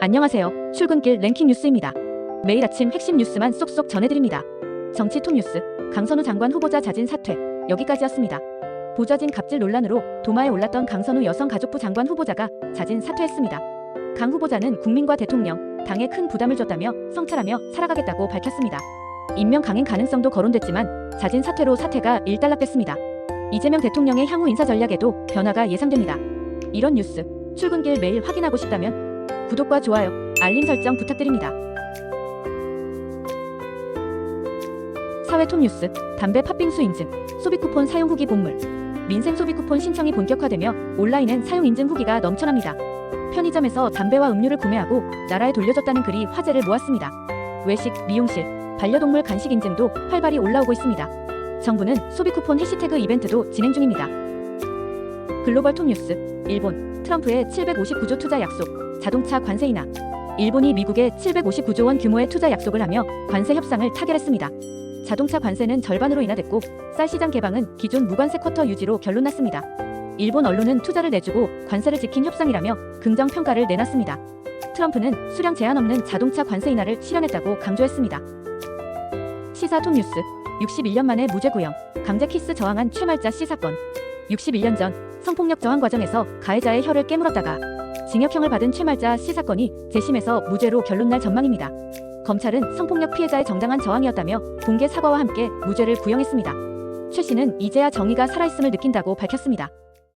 안녕하세요. 출근길 랭킹 뉴스입니다. 매일 아침 핵심 뉴스만 쏙쏙 전해드립니다. 정치 톱 뉴스, 강선우 장관 후보자 자진 사퇴, 여기까지였습니다. 보좌진 갑질 논란으로 도마에 올랐던 강선우 여성가족부 장관 후보자가 자진 사퇴했습니다. 강 후보자는 국민과 대통령, 당에 큰 부담을 줬다며 성찰하며 살아가겠다고 밝혔습니다. 임명 강행 가능성도 거론됐지만 자진 사퇴로 사퇴가 일단락됐습니다. 이재명 대통령의 향후 인사 전략에도 변화가 예상됩니다. 이런 뉴스 출근길 매일 확인하고 싶다면 구독과 좋아요, 알림 설정 부탁드립니다. 사회 톱 뉴스 담배 팥빙수 인증 소비 쿠폰 사용 후기 본물 민생 소비 쿠폰 신청이 본격화되며 온라인엔 사용 인증 후기가 넘쳐납니다. 편의점에서 담배와 음료를 구매하고 나라에 돌려줬다는 글이 화제를 모았습니다. 외식, 미용실, 반려동물 간식 인증도 활발히 올라오고 있습니다. 정부는 소비 쿠폰 해시태그 이벤트도 진행 중입니다. 글로벌 톱 뉴스 일본 트럼프의 759조 투자 약속 자동차 관세 인하 일본이 미국에 759조 원 규모의 투자 약속을 하며 관세 협상을 타결했습니다. 자동차 관세는 절반으로 인하됐고 쌀 시장 개방은 기존 무관세 쿼터 유지로 결론났습니다. 일본 언론은 투자를 내주고 관세를 지킨 협상이라며 긍정 평가를 내놨습니다. 트럼프는 수량 제한 없는 자동차 관세 인하를 실현했다고 강조했습니다. 시사 톱 뉴스 61년 만에 무죄 구형 강제 키스 저항한 최말자 씨 사건 61년 전 성폭력 저항 과정에서 가해자의 혀를 깨물었다가 징역형을 받은 최말자 씨 사건이 재심에서 무죄로 결론날 전망입니다. 검찰은 성폭력 피해자의 정당한 저항이었다며 공개 사과와 함께 무죄를 구형했습니다. 최 씨는 이제야 정의가 살아있음을 느낀다고 밝혔습니다.